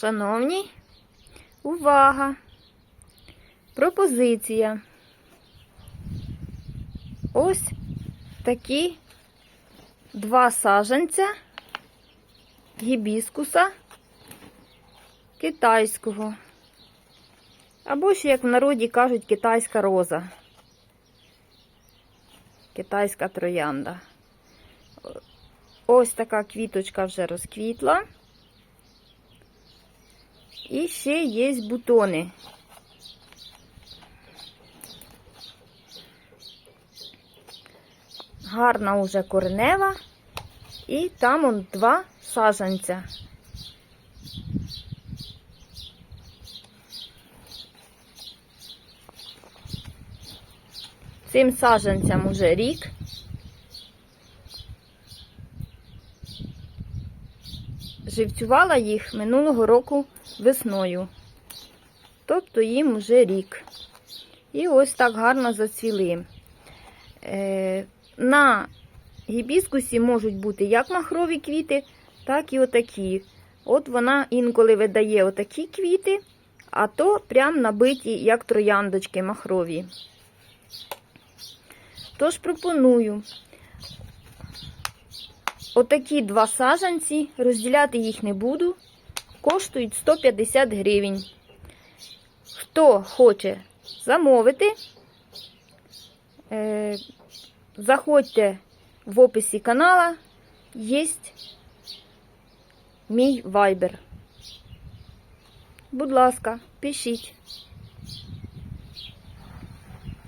Шановні, увага! Пропозиція. Ось такі два саженця гібіскуса китайського. Або ще, як в народі кажуть, китайська роза. Китайська троянда. Ось така квіточка вже розквітла. І ще є бутони. Гарна уже коренева. І там он два сажанця. Цим саженцям уже рік. Живцювала їх минулого року весною. Тобто їм вже рік. І ось так гарно зацвіли. Е, на гібіскусі можуть бути як махрові квіти, так і отакі. От вона інколи видає отакі квіти, а то прям набиті, як трояндочки махрові. Тож пропоную отакі два сажанці, розділяти їх не буду, коштують 150 гривень. Хто хоче замовити, е, заходьте в описі канала, є мій вайбер. Будь ласка, пишіть.